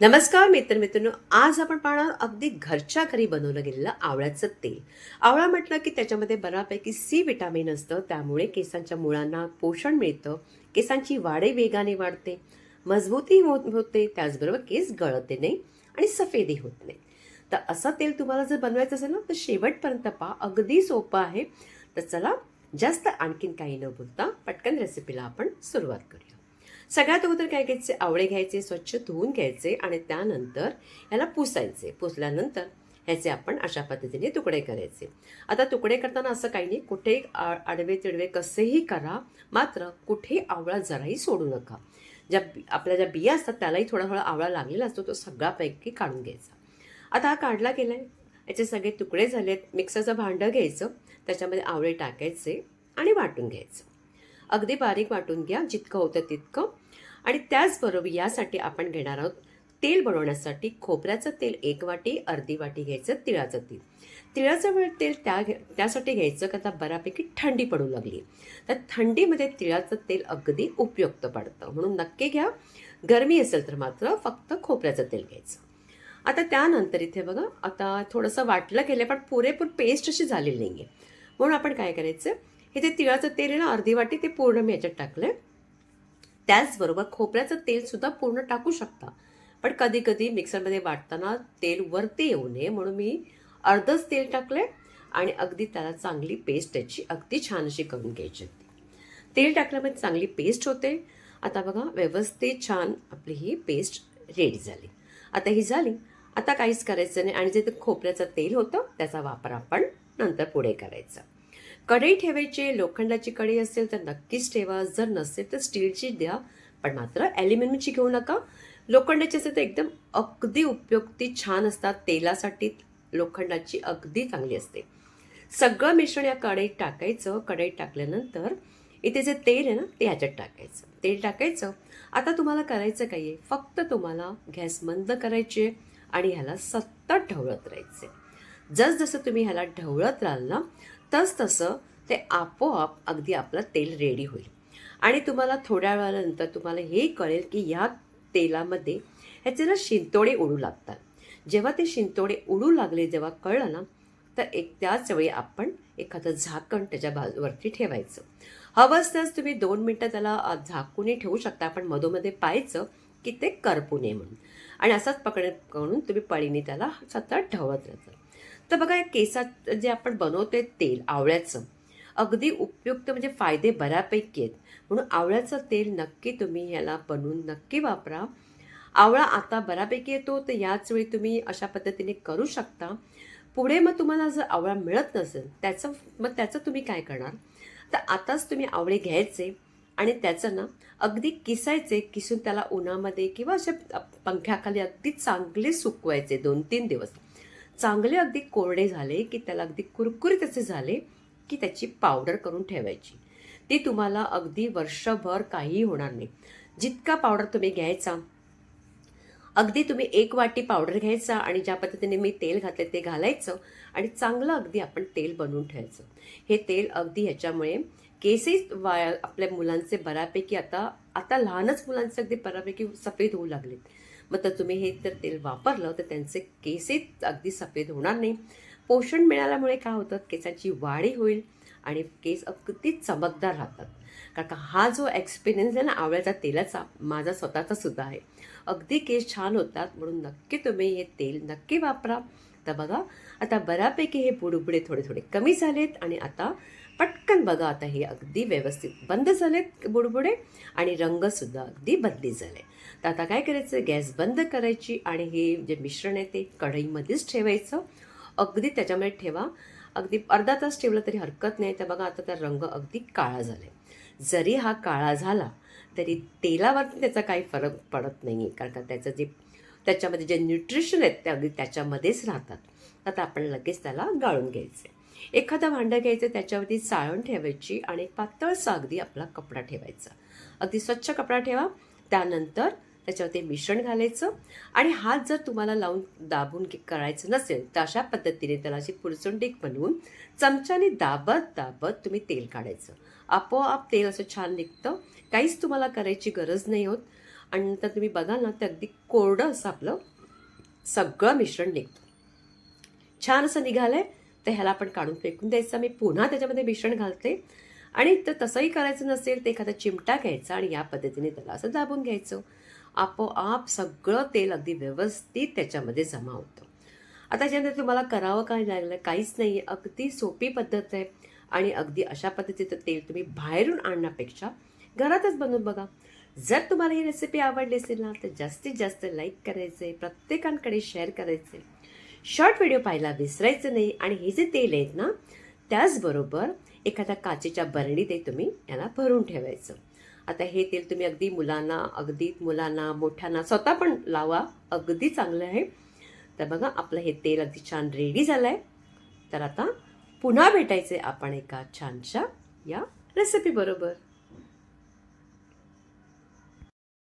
नमस्कार मित्र मित्रांनो आज आपण पाहणार अगदी घरच्या घरी बनवलं गेलेलं आवळ्याचं तेल. आवळा म्हटलं की त्याच्यामध्ये बऱ्यापैकी सी विटामिन असतं. त्यामुळे केसांच्या मुळांना पोषण मिळतं. केसांची वाढही वेगाने वाढते. मजबूती होत होते. त्याचबरोबर केस गळते नाही आणि सफेदही होत नाही. तर असं तेल तुम्हाला जर बनवायचं असेल ना तर शेवटपर्यंत पहा. अगदी सोपं आहे. तर चला जास्त आणखीन काही न बोलता पटकन रेसिपीला आपण सुरुवात करूया. सगळ्यात अगोदर काय घ्यायचे? आवळे घ्यायचे स्वच्छ धुवून घ्यायचे आणि त्यानंतर याला पुसायचे. पुसल्यानंतर ह्याचे आपण अशा पद्धतीने तुकडे करायचे. आता तुकडे करताना असं काही नाही कुठे आ- आडवे तिडवे कसेही करा मात्र कुठे आवळा जराही सोडू नका. ज्या आपल्या ज्या बिया असतात त्यालाही थोडा थोडा आवळा लागलेला असतो तो सगळ्यापैकी काढून घ्यायचा. आता हा काढला गेला आहे याचे सगळे तुकडे झालेत. मिक्सरचं भांडं घ्यायचं. त्याच्यामध्ये आवळे टाकायचे आणि वाटून घ्यायचं. अगदी बारीक वाटून घ्या जितकं होतं तितकं. आणि त्याचबरोबर यासाठी आपण घेणार आहोत तेल बनवण्यासाठी खोबऱ्याचं तेल एक वाटी अर्धी वाटी घ्यायचं तिळाचं तेल. तिळाचं वेळ तेल त्या त्यासाठी घ्यायचं का आता बऱ्यापैकी थंडी पडू लागली. तर थंडीमध्ये तिळाचं तेल अगदी उपयुक्त पडतं. म्हणून नक्की घ्या. गरमी असेल तर मात्र फक्त खोबऱ्याचं तेल घ्यायचं. आता त्यानंतर इथे बघा आता थोडंसं वाटलं गेलं पण पुरेपूर पेस्ट अशी झालेली नाही आहे म्हणून आपण काय करायचं हे ते तिळाचं तेल आहे ना अर्धी वाटी ते पूर्ण मी याच्यात टाकलं त्याचबरोबर खोबऱ्याचं तेलसुद्धा पूर्ण टाकू शकता. पण कधी कधी मिक्सरमध्ये वाटताना तेल वरती येऊ नये म्हणून मी अर्धच तेल टाकलं आहे आणि अगदी त्याला चांगली पेस्ट त्याची अगदी छान अशी करून घ्यायची होती तेल टाकल्यामुळे चांगली पेस्ट होते. आता बघा व्यवस्थित छान आपली ही पेस्ट रेडी झाली. आता ही झाली. आता काहीच करायचं नाही आणि जे ते खोबऱ्याचं तेल होतं त्याचा वापर आपण नंतर पुढे करायचा. कढई ठेवायची लोखंडाची कढई असेल तर नक्कीच ठेवा. जर नसेल तर स्टीलची द्या. पण मात्र ॲल्युमिनियमची घेऊ नका. लोखंडाची असेल तर एकदम अगदी उपयुक्ती छान असतात. तेलासाठी लोखंडाची अगदी चांगली असते. सगळं मिश्रण या कढईत टाकायचं. कढईत टाकल्यानंतर इथे जे तेल आहे ना ते ह्याच्यात टाकायचं. तेल टाकायचं. आता तुम्हाला करायचं काय आहे फक्त तुम्हाला गॅस मंद करायचे आणि ह्याला सतत ढवळत राहायचे जसजसं तुम्ही ह्याला ढवळत राहाल ना तस तसं ते आपोआप अगदी आपलं तेल रेडी होईल. आणि तुम्हाला थोड्या वेळानंतर तुम्हाला हे कळेल की ह्या तेलामध्ये ह्याचे ना शिंतोडे उडू लागतात. जेव्हा ते शिंतोडे उडू लागले जेव्हा कळलं ना तर एक त्याच वेळी आपण एखादं झाकण त्याच्या बाजूवरती ठेवायचं. हवं असल्यास तुम्ही दोन मिनटं त्याला झाकूनही ठेवू शकता. पण मधोमध्ये पाहायचं की ते करपू नये म्हणून. आणि असंच पकड करून तुम्ही पळीने त्याला सतत ढवळत राहतं. तर बघा या केसात जे आपण बनवतोय तेल आवळ्याचं अगदी उपयुक्त म्हणजे फायदे बऱ्यापैकी आहेत. म्हणून आवळ्याचं तेल नक्की तुम्ही ह्याला बनवून नक्की वापरा. आवळा आता बऱ्यापैकी येतो तर याच वेळी तुम्ही अशा पद्धतीने करू शकता. पुढे मग तुम्हाला जर आवळा मिळत नसेल त्याचं मग त्याचं तुम्ही काय करणार? तर आताच तुम्ही आवळे घ्यायचे आणि त्याचं ना अगदी किसायचे किसून त्याला उन्हामध्ये किंवा अशा पंख्याखाली अगदी चांगले सुकवायचे दोन तीन दिवस. चांगले अगदी कोरडे झाले की त्याला अगदी कुरकुरीत असे झाले की त्याची पावडर करून ठेवायची. ती तुम्हाला अगदी वर्षभर काहीही होणार नाही. जितका पावडर तुम्ही घ्यायचा अगदी तुम्ही एक वाटी पावडर घ्यायचा आणि ज्या पद्धतीने मी तेल घातले ते घालायचं आणि चांगलं अगदी आपण तेल बनवून ठेवायचं. हे तेल अगदी ह्याच्यामुळे केसेस वाया आपल्या मुलांचे बऱ्यापैकी आता आता लहानच मुलांचे अगदी बऱ्यापैकी सफेद होऊ लागलेत. मग तर तुम्ही हे जर तेल वापरलं तर त्यांचे केसेस अगदी सफेद होणार नाही. पोषण मिळाल्यामुळे काय होतं? केसांची वाढी होईल आणि केस अगदी चमकदार राहतात. कारण का हा जो एक्सपिरियन्स आहे ना आवळ्याच्या तेलाचा माझा स्वतःचा सुद्धा आहे. अगदी केस छान होतात म्हणून नक्की तुम्ही हे तेल नक्की वापरा. आता बघा आता बऱ्यापैकी हे बुडबुडे थोडे थोडे कमी झालेत आणि आता पटकन बघा आता हे अगदी व्यवस्थित बंद झालेत बुडबुडे आणि रंगसुद्धा अगदी बदली झाले. तर आता काय करायचं? गॅस बंद करायची आणि हे जे मिश्रण आहे ते कढईमध्येच ठेवायचं. अगदी त्याच्यामध्ये ठेवा. अगदी अर्धा तास ठेवलं तरी हरकत नाही. तर बघा आता त्या रंग अगदी काळा झाला. जरी हा काळा झाला तरी तेलावरती त्याचा काही फरक पडत नाही आहे कारण का त्याचं जे त्याच्यामध्ये जे न्यूट्रिशन आहेत ते अगदी त्याच्यामध्येच राहतात. आता आपण लगेच त्याला गाळून घ्यायचे एखादं भांडं घ्यायचं त्याच्यावरती चाळण ठेवायची आणि एक पातळसा अगदी आपला कपडा ठेवायचा. अगदी स्वच्छ कपडा ठेवा. त्यानंतर त्याच्यावरती मिश्रण घालायचं आणि हात जर तुम्हाला लावून दाबून करायचं नसेल तर अशा पद्धतीने त्याला अशी पुरचुंडीक बनवून चमच्याने दाबत दाबत तुम्ही तेल काढायचं. आपोआप तेल असं छान निघतं. काहीच तुम्हाला करायची गरज नाही होत. आणि नंतर तुम्ही बघाल ना ते अगदी कोरडं असं आपलं सगळं मिश्रण निघतं. छान असं निघालं आहे तर ह्याला आपण काढून फेकून द्यायचं. मी पुन्हा त्याच्यामध्ये मिश्रण घालते. आणि तर तसंही करायचं नसेल तर एखादा चिमटा घ्यायचा आणि या पद्धतीने त्याला असं दाबून घ्यायचं. आपोआप सगळं तेल अगदी व्यवस्थित त्याच्यामध्ये जमा होतं. आता त्याच्यानंतर तुम्हाला करावं काय लागलं काहीच नाही आहे अगदी सोपी पद्धत आहे. आणि अगदी अशा पद्धतीचं तेल तुम्ही बाहेरून आणण्यापेक्षा घरातच बनवून बघा. जर तुम्हाला ही रेसिपी आवडली असेल ना तर जास्तीत जास्त लाईक करायचे प्रत्येकांकडे शेअर करायचे शॉर्ट व्हिडिओ पाहायला विसरायचं नाही आणि हे जे तेल आहेत ना त्याचबरोबर एखाद्या काचेच्या बरणीत हे तुम्ही याला भरून ठेवायचं. आता हे तेल तुम्ही अगदी मुलांना अगदी मुलांना मोठ्यांना स्वतः पण लावा अगदी चांगलं आहे. तर बघा आपलं हे तेल अगदी छान रेडी झालं आहे तर आता पुन्हा भेटायचे आपण एका छानशा या रेसिपी बरोबर.